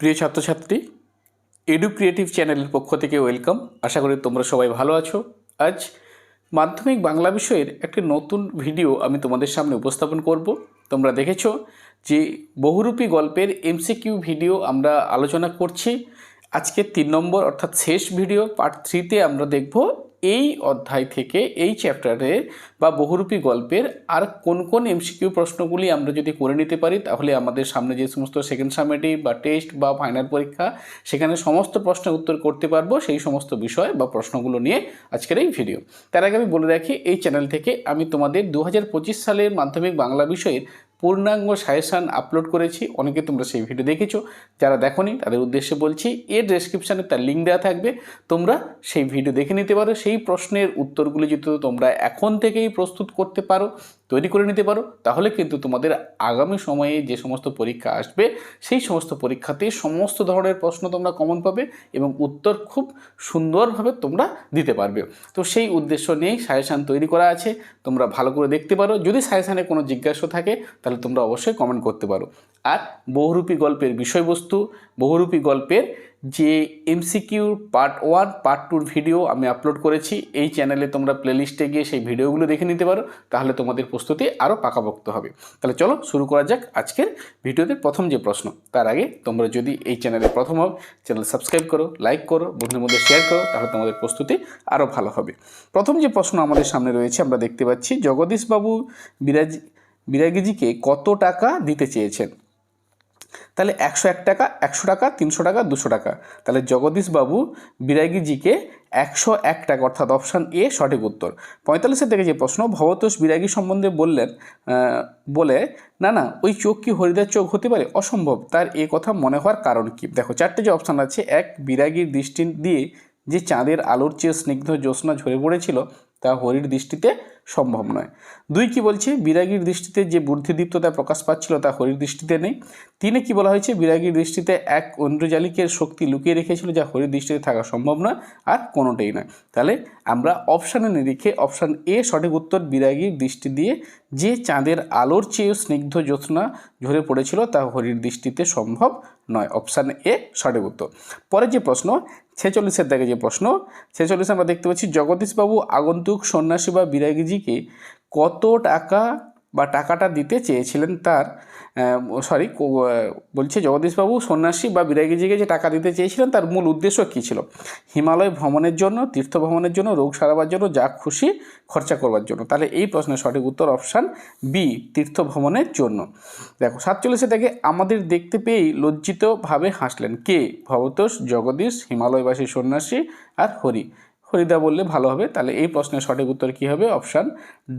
প্রিয় ছাত্রছাত্রী edu creative চ্যানেলের পক্ষ থেকে ওয়েলকাম আশা করি তোমরা সবাই ভালো আছো। আজ মাধ্যমিক বাংলা বিষয়ের একটি নতুন ভিডিও আমি তোমাদের সামনে উপস্থাপন করব। তোমরা দেখেছ যে বহুরূপী গল্পের এমসিকিউ ভিডিও আমরা আলোচনা করছি। আজকে তিন নম্বর অর্থাৎ শেষ ভিডিও পার্ট থ্রিতে আমরা দেখব এই অধ্যায় থেকে এই চ্যাপ্টারের বা বহুরূপী গল্পের আর কোন কোন এমসিকিউ প্রশ্নগুলি আমরা যদি করে নিতে পারি, তাহলে আমাদের সামনে যে সমস্ত সেকেন্ড সামেটিভ বা টেস্ট বা ফাইনাল পরীক্ষা, সেখানে সমস্ত প্রশ্নের উত্তর করতে পারব সেই সমস্ত বিষয় বা প্রশ্নগুলো নিয়ে আজকের এই ভিডিও তার আগে আমি বলে রাখি, এই চ্যানেল থেকে আমি তোমাদের দু হাজার পঁচিশ সালের মাধ্যমিক বাংলা বিষয়ের পূর্ণাঙ্গ সাজেশান আপলোড করেছি। অনেকে তোমরা সেই ভিডিও দেখেছ। যারা দেখোনি, তাদের উদ্দেশ্যে বলছি, এর ডেসক্রিপশানে তার লিঙ্ক দেওয়া থাকবে। তোমরা সেই ভিডিও দেখে নিতে পারো। সেই প্রশ্নের উত্তরগুলি যদি তোমরা এখন থেকেই প্রস্তুত করতে পারো, তৈরি করে নিতে পারো, তাহলে কিন্তু তোমাদের আগামী সময়ে যে সমস্ত পরীক্ষা আসবে, সেই সমস্ত পরীক্ষাতে সমস্ত ধরনের প্রশ্ন তোমরা কমন পাবে এবং উত্তর খুব সুন্দরভাবে তোমরা দিতে পারবে। তো সেই উদ্দেশ্য নিয়েই সাজেশান তৈরি করা আছে। তোমরা ভালো করে দেখতে পারো। যদি সাজেশানে কোনো জিজ্ঞাসা থাকে তাহলে তোমরা অবশ্যই কমেন্ট করতে পারো। আর বহুরূপী গল্পের বিষয়বস্তু, বহুরূপী গল্পের যে এমসিকিউ পার্ট ওয়ান পার্ট টুর ভিডিও আমি আপলোড করেছি, এই চ্যানেলে তোমরা প্লেলিস্টে গিয়ে সেই ভিডিওগুলো দেখে নিতে পারো, তাহলে তোমাদের প্রস্তুতি আরও পাকাপোক্ত হবে। তাহলে চলো শুরু করা যাক আজকের ভিডিওতে প্রথম যে প্রশ্ন। তার আগে তোমরা যদি এই চ্যানেলে প্রথম হও চ্যানেল সাবস্ক্রাইব করো লাইক করো, বন্ধুদের মধ্যে শেয়ার করো, তাহলে তোমাদের প্রস্তুতি আরও ভালো হবে। প্রথম যে প্রশ্ন আমাদের সামনে রয়েছে, আমরা দেখতে পাচ্ছি, জগদীশবাবু বিরাজ বিরাগীজিকে কত টাকা দিতে চেয়েছেন? তাহলে একশো এক টাকা, একশো টাকা, তিনশো টাকা, দুশো টাকা। তাহলে জগদীশবাবু বিরাগীজিকে একশো এক টাকা, অর্থাৎ অপশান এ সঠিক উত্তর। পঁয়তাল্লিশের থেকে যে প্রশ্ন, ভবতোষ বিরাগী সম্বন্ধে বললেন বলে, না না, ওই চোখ কি হরিদার চোখ হতে পারে? অসম্ভব। তার এ কথা মনে হওয়ার কারণ কি? দেখো, চারটে যে অপশান আছে, এক বিরাগীর দৃষ্টি দিয়ে যে চাঁদের আলোর চেয়ে স্নিগ্ধ জ্যোৎস্না ঝরে পড়েছিল তা হরির দৃষ্টিতে সম্ভব নয়। দুই কি বলছে? বিরাগীর দৃষ্টিতে যে বুদ্ধিদীপ্ততা প্রকাশ পাচ্ছিল তা হরির দৃষ্টিতে নেই। তিনে কি বলা হয়েছে? বিরাগীর দৃষ্টিতে এক ঐন্দ্রজালিকের শক্তি লুকিয়ে রেখেছিল যা হরির দৃষ্টিতে থাকা সম্ভব নয় আর কোনোটাই নয়। তাহলে আমরা অপশানে নিরিখে অপশান এ সঠিক উত্তর বিরাগীর দৃষ্টি দিয়ে যে চাঁদের আলোর চেয়েও স্নিগ্ধ জ্যোৎস্না ঝরে পড়েছিল তা হরির দৃষ্টিতে সম্ভব নয় অপশান এ সঠিক উত্তর। পরের যে প্রশ্ন, ছেচল্লিশের দাগে যে প্রশ্ন, ছেচল্লিশে আমরা দেখতে পাচ্ছি, জগদীশবাবু আগন্তুক সন্ন্যাসী বা বিরাগীজিকে কত টাকা বা টাকাটা দিতে চেয়েছিলেন তার সরি বলছে জগদীশবাবু, সন্ন্যাসী বা বিরাগীজিকে যে টাকা দিতে চেয়েছিলেন তার মূল উদ্দেশ্য কী ছিল? হিমালয় ভ্রমণের জন্য, তীর্থ ভ্রমণের জন্য, রোগ সারাবার জন্য, যা খুশি খরচা করবার জন্য? তাহলে এই প্রশ্নের সঠিক উত্তর অপশান বি তীর্থ ভ্রমণের জন্য। দেখো, সাতচল্লিশে থেকে আমাদের দেখতে পেয়েই লজ্জিতভাবে হাসলেন কে? ভবতোষ, জগদীশ, হিমালয়বাসী সন্ন্যাসী আর হরি। হরিদা বললে ভালো হবে, তাহলে এই প্রশ্নের সঠিক উত্তর কী হবে? Option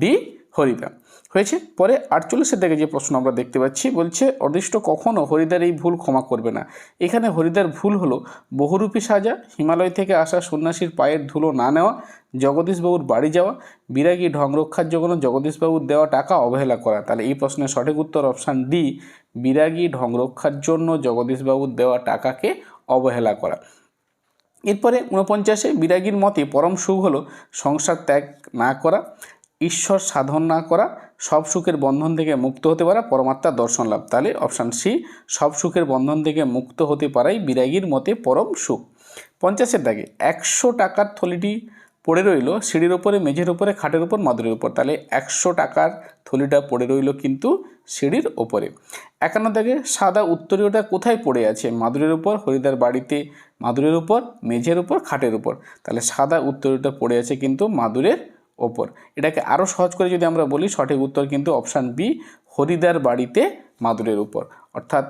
D Harida. হয়েছে? পরে আটচল্লিশের দিকে যে প্রশ্ন আমরা দেখতে পাচ্ছি, বলছে, অদৃষ্ট কখনও হরিদার এই ভুল ক্ষমা করবে না। এখানে হরিদার ভুল হলো বহুরূপী সাজা, হিমালয় থেকে আসা সন্ন্যাসীর পায়ের ধুলো না নেওয়া, জগদীশবাবুর বাড়ি যাওয়া, বিরাগী ঢং রক্ষার জন্য জগদীশবাবুর দেওয়া টাকা অবহেলা করা। তাহলে এই প্রশ্নের সঠিক উত্তর অপশান ডি, বিরাগী ঢং রক্ষার জন্য জগদীশবাবুর দেওয়া টাকাকে অবহেলা করা। এরপরে ঊনপঞ্চাশে বিরাগীর মতে পরম সুখ হলো সংসার ত্যাগ না করা। ঈশ্বর সাধন না করা, সব সুখের বন্ধন থেকে মুক্ত হতে পারা, পরমাত্মার দর্শন লাভ। তাহলে অপশান সি সব সুখের বন্ধন থেকে মুক্ত হতে পারাই বিরাগীর মতে পরম সুখ। পঞ্চাশের দাগে, একশো টাকার থলিটি পড়ে রইল সিঁড়ির ওপরে, মেঝের ওপরে, খাটের উপর মাদুরের উপর তাহলে একশো টাকার থলিটা পড়ে রইল কিন্তু সিঁড়ির ওপরে। একান্ন দাগে, সাদা উত্তরীয়টা কোথায় পড়ে আছে? মাদুরের উপর হরিদার বাড়িতে মাদুরের উপর মেঝের উপর খাটের উপর তাহলে সাদা উত্তরীয়টা পড়ে আছে কিন্তু মাদুরের ওপর। এটাকে আরও সহজ করে যদি আমরা বলি, সঠিক উত্তর কিন্তু অপশান বি হরিদার বাড়িতে মাদুরের উপর। অর্থাৎ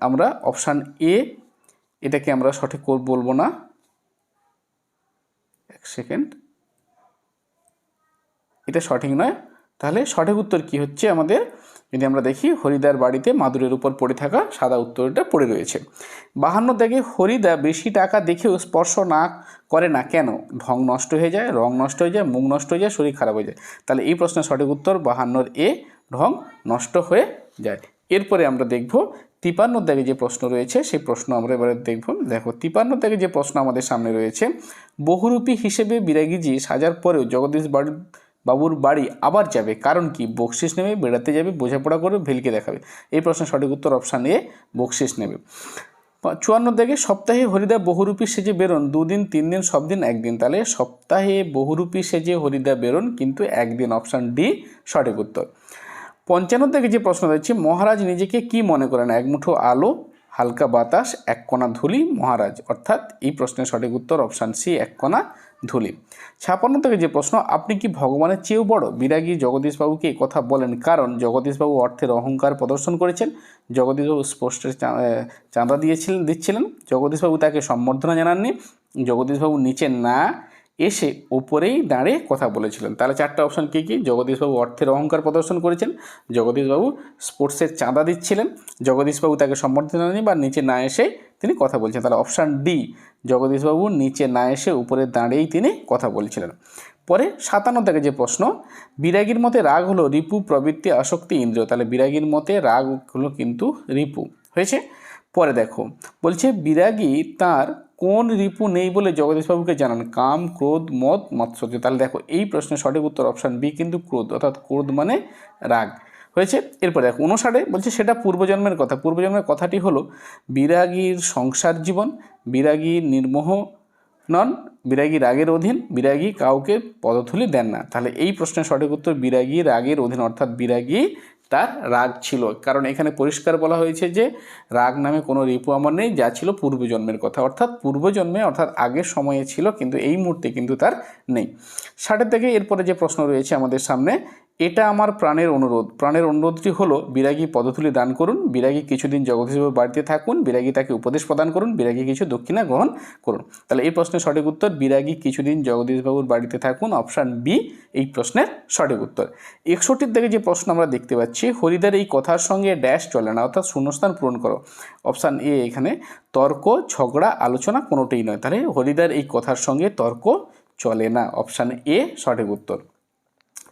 আমরা অপশান এ এটাকে আমরা সঠিক বলব না। এক সেকেন্ড এটা সঠিক নয়। তাহলে সঠিক উত্তর কি হচ্ছে আমাদের? যদি আমরা দেখি, হরিদার বাড়িতে মাদুরের উপর পড়ে থাকা সাদা উত্তরটা পড়ে রয়েছে। বাহান্ন দাগে হরিদা বেশি টাকা দেখেও স্পর্শ না করে না কেন? ঢং নষ্ট হয়ে যায়, রং নষ্ট হয়ে যায়, মুখ নষ্ট হয়ে যায়, শরীর খারাপ হয়ে যায়। তাহলে এই প্রশ্নের সঠিক উত্তর বাহান্নর এ, ঢং নষ্ট হয়ে যায়। এরপরে আমরা দেখব তিপান্ন দাগে যে প্রশ্ন রয়েছে, সেই প্রশ্ন আমরা এবারে দেখব। দেখো, তিপান্ন দাগে যে প্রশ্ন আমাদের সামনে রয়েছে, বহুরূপী হিসেবে বিরাগীজি সাজার পরেও জগদীশ বাড়ি বাবুর বাড়ি আবার যাবে। কারণ কি? বকশিস নেবে, বেড়াতে যাবে, বোঝাপড়া করবে, ভেলকে দেখাবে। এই প্রশ্নের সঠিক উত্তর অপশান এ বকশিস নেবে। চুয়ান্ন থেকে সপ্তাহে হরিদা বহুরূপী সেজে বেরোন। দুদিন, তিন দিন, সব দিন, একদিন। তাহলে সপ্তাহে বহুরূপী সেজে হরিদা বেরোন, কিন্তু একদিন অপশান ডি সঠিক উত্তর। পঞ্চান্ন থেকে যে প্রশ্ন রয়েছে, মহারাজ নিজেকে কি মনে করেন? এক মুঠো আলো, হালকা বাতাস, এক কণা ধুলি, মহারাজ। অর্থাৎ এই প্রশ্নের সঠিক উত্তর অপশান সি এক কণা ধুলি ছাপান্ন থেকে যে প্রশ্ন, আপনি কি ভগবানের চেয়েও বড়? বিরাগী জগদীশবাবুকে কথা বলেন? কারণ জগদীশবাবু অর্থের অহংকার প্রদর্শন করেছেন, জগদীশবাবু স্পষ্টের চা- চাঁদা দিয়েছিলেন, দিচ্ছিলেন, জগদীশবাবু তাকে সম্বর্ধনা জানাননি, জগদীশবাবু নিচে না এসে ওপরেই দাঁড়িয়ে কথা বলেছিলেন। তাহলে চারটা অপশন কী কী? জগদীশবাবু অর্থের অহংকার প্রদর্শন করেছেন, জগদীশবাবু স্পোর্টসের চাঁদা দিচ্ছিলেন, জগদীশবাবু তাকে সম্বর্ধনা জানাননি বা নিচে না এসে তিনি কথা বলছেন। তাহলে অপশান ডি জগদীশবাবু নিচে না এসে উপরে দাঁড়িয়েই তিনি কথা বলছিলেন। পরে সাতান্ন থেকে যে প্রশ্ন, বিরাগীর মতে রাগ হলো রিপু, প্রবৃত্তি, আসক্তি, ইন্দ্রিয়। তাহলে বিরাগীর মতে রাগ হলো কিন্তু রিপু। হয়েছে? পরে দেখো। বলছে, বিরাগী তার কোন রিপু নেই বলে জগদীশবাবুকে জানান। কাম, ক্রোধ, মদ মৎসর্য তাহলে দেখো, এই প্রশ্নের সঠিক উত্তর অপশান বি কিন্তু ক্রোধ, অর্থাৎ ক্রোধ মানে রাগ। হয়েছে। এরপর দেখো উনষাটে বলছে সেটা পূর্বজন্মের কথা। পূর্বজন্মের কথাটি হলো, বিরাগীর সংসার জীবন, বিরাগী নির্মোহ নন, বিরাগী রাগের অধীন, বিরাগী কাউকে পদধূলি দেন না। তাহলে এই প্রশ্নের সঠিক উত্তর বিরাগী রাগের অধীন, অর্থাৎ বিরাগী তার রাগ ছিল। কারণ এখানে পরিষ্কার বলা হয়েছে যে, রাগ নামে কোনো রিপু আমার নেই, যা ছিল পূর্বজন্মের কথা। অর্থাৎ পূর্বজন্মে, অর্থাৎ আগের সময়ে ছিল, কিন্তু এই মুহূর্তে কিন্তু তার নেই। ষাটের থেকে এরপরে যে প্রশ্ন রয়েছে আমাদের সামনে এটা আমার প্রাণের অনুরোধ। প্রাণের অনুরোধটি হলো, বিরাগী পদতুলি দান করুন, বিরাগী কিছুদিন জগদীশবাবুর বাড়িতে থাকুন, বিরাগী তাকে উপদেশ প্রদান করুন, বিরাগী কিছু দক্ষিণা গ্রহণ করুন। তাহলে এই প্রশ্নের সঠিক উত্তর, বিরাগী কিছুদিন জগদীশবাবুর বাড়িতে থাকুন, অপশান বি এই প্রশ্নের সঠিক উত্তর। একষট্টির থেকে যে প্রশ্ন আমরা দেখতে পাচ্ছি, হরিদার এই কথার সঙ্গে ড্যাশ চলে না, অর্থাৎ শূন্যস্থান পূরণ করো। অপশান এ এখানে, তর্ক, ঝগড়া, আলোচনা কোনোটাই নয়। তাহলে হরিদার এই কথার সঙ্গে তর্ক চলে না। অপশান এ সঠিক উত্তর।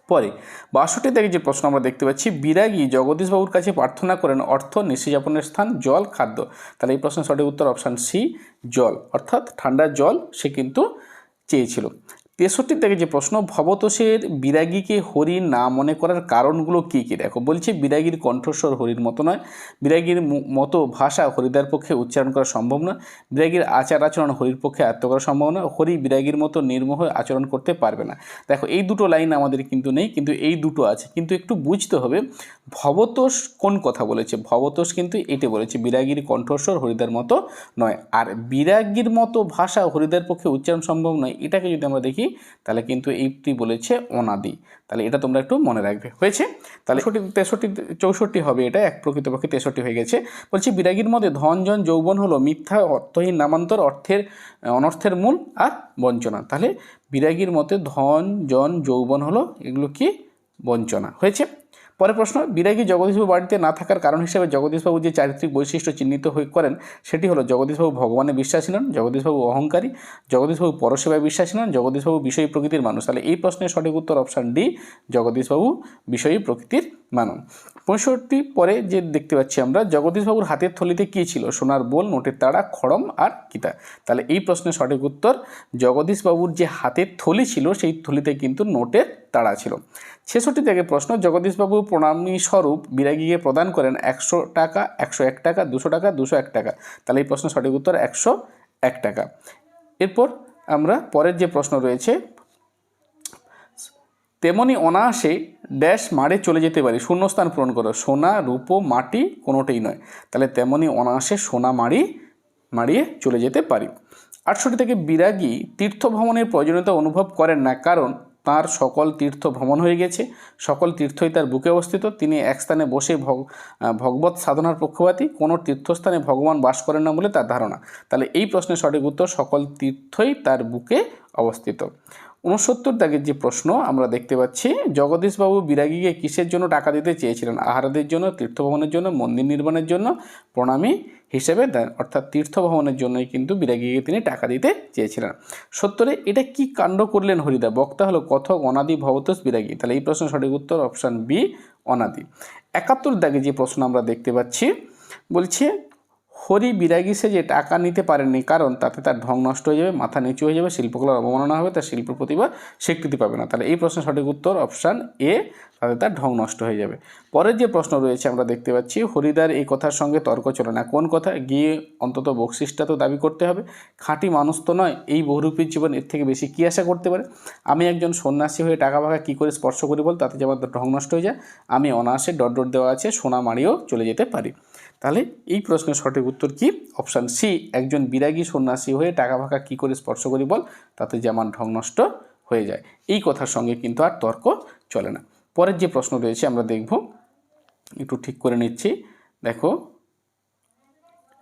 পরে বাষট্টি থেকে যে প্রশ্ন আমরা দেখতে পাচ্ছি, বিরাগী জগদীশবাবুর কাছে প্রার্থনা করেন অর্থ নিঃসৃজাপনের স্থান, জল, খাদ্য। তাহলে এই প্রশ্নের সঠিক উত্তর অপশান সি জল। অর্থাৎ ঠান্ডা জল সে কিন্তু চেয়েছিল। তেষট্টি থেকে যে প্রশ্ন, ভবতোষের বিরাগীকে হরি না মনে করার কারণগুলো কী কী? দেখো, বলছে বিরাগীর কণ্ঠস্বর হরির মতো নয়। বিরাগীর মতো ভাষা হরিদার পক্ষে উচ্চারণ করা সম্ভব নয়। বিরাগীর আচার আচরণ হরির পক্ষে আয়ত্ত করা সম্ভব নয়। হরি বিরাগীর মতো নির্মোহ আচরণ করতে পারবে না। দেখো, এই দুটো লাইন আমাদের কিন্তু নেই, কিন্তু এই দুটো আছে। কিন্তু একটু বুঝতে হবে, ভবতোষ কোন কথা বলেছে? ভবতোষ কিন্তু এটা বলেছে, বিরাগীর কণ্ঠস্বর হরিদার মতো নয়। আর বিরাগীর মতো ভাষা হরিদার পক্ষে উচ্চারণ সম্ভব নয়, এটাকে যদি আমরা দেখি তাহলে কিন্তু এইটি বলেছে অনাদি। তাহলে এটা তোমরা একটু মনে রাখবে। হয়েছে? তাহলে তেষট্টি চৌষট্টি হবে এটা, এক প্রকৃতপক্ষে তেষট্টি হয়ে গেছে। বলছি, বিরাগীর মধ্যে ধনজন যৌবন হলো মিথ্যা, অর্থহীন, নামান্তর, অর্থের, অনর্থের মূল আর বঞ্চনা। তাহলে বিরাগীর মতে ধন, জন, যৌবন হলো এগুলো কি? বঞ্চনা। হয়েছে? পরের প্রশ্ন বিরাগী জগদীশবাবু বাড়িতে না থাকার কারণ হিসেবে জগদীশবাবু যে চারিত্রিক বৈশিষ্ট্য চিহ্নিত হয়ে করেন, সেটি হলো জগদীশবাবু ভগবানে বিশ্বাসী নন, জগদীশবাবু অহংকারী, জগদীশবাবু পরসেবায় বিশ্বাসী নন, জগদীশবাবু বিষয়ী প্রকৃতির মানুষ। তাহলে এই প্রশ্নের সঠিক উত্তর অপশান ডি জগদীশবাবু বিষয়ী প্রকৃতির মানুষ পঁয়ষট্টি পরে যে দেখতে পাচ্ছি আমরা, জগদীশবাবুর হাতের থলিতে কী ছিল? সোনার বোল, নোটের তাড়া, খড়ম আর কিতা। তাহলে এই প্রশ্নের সঠিক উত্তর, জগদীশবাবুর যে হাতের থলি ছিল, সেই থলিতে কিন্তু নোটের তাড়া ছিল। ছেষট্টি থেকে প্রশ্ন, জগদীশবাবু প্রণামী স্বরূপ বিরাগীকে প্রদান করেন একশো টাকা, একশো এক টাকা, দুশো টাকা, দুশো এক টাকা। তাহলে এই প্রশ্নের সঠিক উত্তর একশো এক টাকা। এরপর আমরা পরের যে প্রশ্ন রয়েছে তেমনি অনায়াসে ড্যাশ মারে চলে যেতে পারি, শূন্যস্থান পূরণ করো। সোনা, রূপো, মাটি কোনোটাই নয়। তাহলে তেমনি অনায়াসে সোনা মারি, মারিয়ে চলে যেতে পারি। আটষট্টি থেকে বিরাগী তীর্থ ভ্রমণের প্রয়োজনীয়তা অনুভব করেন না, কারণ তার সকল তীর্থ ভ্রমণ হয়ে গেছে। সকল তীর্থই তার বুকে অবস্থিত। তিনি এক স্থানে বসে ভগ ভগবত সাধনার পক্ষপাতী। কোনো তীর্থস্থানে ভগবান বাস করেন না বলে তার ধারণা। তাহলে এই প্রশ্নের সঠিক উত্তর, সকল তীর্থই তার বুকে অবস্থিত। উনসত্তর দাগের যে প্রশ্ন আমরা দেখতে পাচ্ছি, জগদীশবাবু বিরাগীকে কিসের জন্য টাকা দিতে চেয়েছিলেন? আহারাদের জন্য তীর্থভ্রমণের জন্য, মন্দির নির্মাণের জন্য, প্রণামী হিসেবে? দেন, অর্থাৎ তীর্থভ্রমণের জন্যই কিন্তু বিরাগীকে তিনি টাকা দিতে চেয়েছিলেন। সত্তরে, এটা কি কাণ্ড করলেন হরিদা? বক্তা হলো কথক অনাদি ভবতোষ বিরাগী। তাহলে এই প্রশ্নের সঠিক উত্তর অপশান বি, অনাদি। একাত্তর দাগে যে প্রশ্ন আমরা দেখতে পাচ্ছি, বলছে হরি বিরাগী সে যে টাকা নিতে পারেনি কারণ তাতে তার ঢং নষ্ট হয়ে যাবে, মাথা নিচু হয়ে যাবে, শিল্পকলার অবমাননা হবে, তার শিল্প প্রতিভা স্বীকৃতি পাবে না। তাহলে এই প্রশ্নের সঠিক উত্তর অপশান এ, তাতে তার ঢং নষ্ট হয়ে যাবে। পরের যে প্রশ্ন রয়েছে আমরা দেখতে পাচ্ছি, হরিদার এই কথার সঙ্গে তর্ক চলে না, কোন কথা? গিয়ে অন্তত বকশিসটা তো দাবি করতে হবে। খাঁটি মানুষ তো নয়, এই বহুরূপীর জীবন এর থেকে বেশি কী আশা করতে পারে? আমি একজন সন্ন্যাসী হয়ে টাকা ফাঁকা কী করে স্পর্শ করি বল? তাতে যে আমার ঢং নষ্ট হয়ে যায়, আমি অনায়াসে ডট ডট দেওয়া আছে, সোনা মারিয়েও চলে যেতে পারি। তাহলে এই প্রশ্নের সঠিক উত্তর কি? অপশান সি, একজন বিরাগী সন্ন্যাসী হয়ে টাকা ফাঁকা কী করে স্পর্শ করি বল? তাতে যেমন ঢং নষ্ট হয়ে যায়। এই কথার সঙ্গে কিন্তু আর তর্ক চলে না। পরের যে প্রশ্ন রয়েছে, আমরা দেখব। একটু ঠিক করে নিচ্ছি। দেখো।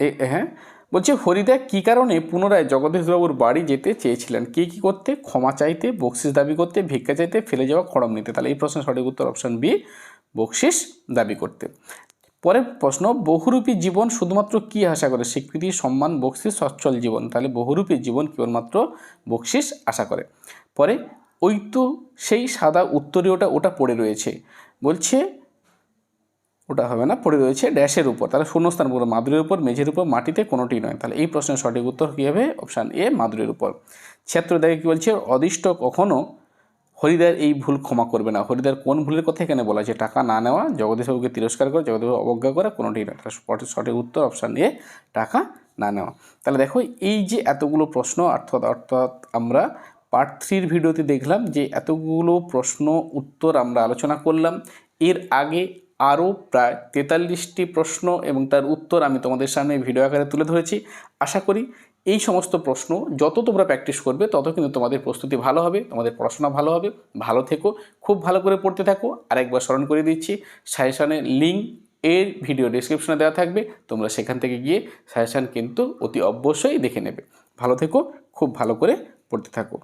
এ হ্যাঁ। বলছে, হরিদা কী কারণে পুনরায় জগদীশবাবুর বাড়ি যেতে চেয়েছিলেন? কী কী করতে? ক্ষমা চাইতে, বকশিস দাবি করতে, ভিক্ষা চাইতে, ফেলে যাওয়া, খড়ম নিতে। তাহলে এই প্রশ্নের সঠিক উত্তর অপশন বি, বকশিস দাবি করতে। পরের প্রশ্ন, বহুরূপী জীবন শুধুমাত্র কি আশা করে? স্বীকৃতি, সম্মান, বকশিস, সচ্ছল জীবন। তাহলে বহুরূপী জীবন কেবলমাত্র বকশিস আশা করে। পরে ওই তো সেই সাদা উত্তরীয়টা ওটা পড়ে রয়েছে। বলছে, ওটা হবে না, পড়ে রয়েছে ড্যাশের উপর। তাহলে শূন্যস্থান পুরো মাদুরের উপর, মেঝের উপর, মাটিতে কোনোটি নয়। তাহলে এই প্রশ্নের সঠিক উত্তর কী হবে? অপশান এ, মাদুরের উপর। ছিয়াত্তর দেখে কী বলছে? অদিষ্ট কখনো হরিদার এই ভুল ক্ষমা করবে না। হরিদার কোন ভুলের কথা এখানে বলা যে টাকা না নেওয়া, জগদীশবাবুকে তিরস্কার করে, জগদীশবাবু অবজ্ঞা করে, কোনোটি নয় সঠিক- উত্তর অপশান এ টাকা না নেওয়া। তাহলে দেখো, এই যে এতগুলো প্রশ্ন, অর্থাৎ অর্থাৎ আমরা পার্ট থ্রির ভিডিওতে দেখলাম যে এতগুলো প্রশ্ন, উত্তর আমরা আলোচনা করলাম। এর আগে আরও প্রায় তেতাল্লিশটি প্রশ্ন এবং তার উত্তর আমি তোমাদের সামনে ভিডিও আকারে তুলে ধরেছি। আশা করি এই সমস্ত প্রশ্ন যত তোমরা প্র্যাকটিস করবে, তত কিন্তু তোমাদের প্রস্তুতি ভালো হবে, তোমাদের পড়াশোনা ভালো হবে। ভালো থেকো, খুব ভালো করে পড়তে থাকো। আর একবার স্মরণ করে দিচ্ছি সাজেশনের লিঙ্ক এর ভিডিও ডিসক্রিপশনে দেওয়া থাকবে। তোমরা সেখান থেকে গিয়ে সাজেশান কিন্তু অতি অবশ্যই দেখে নেবে। ভালো থেকো, খুব ভালো করে পড়তে থাকো।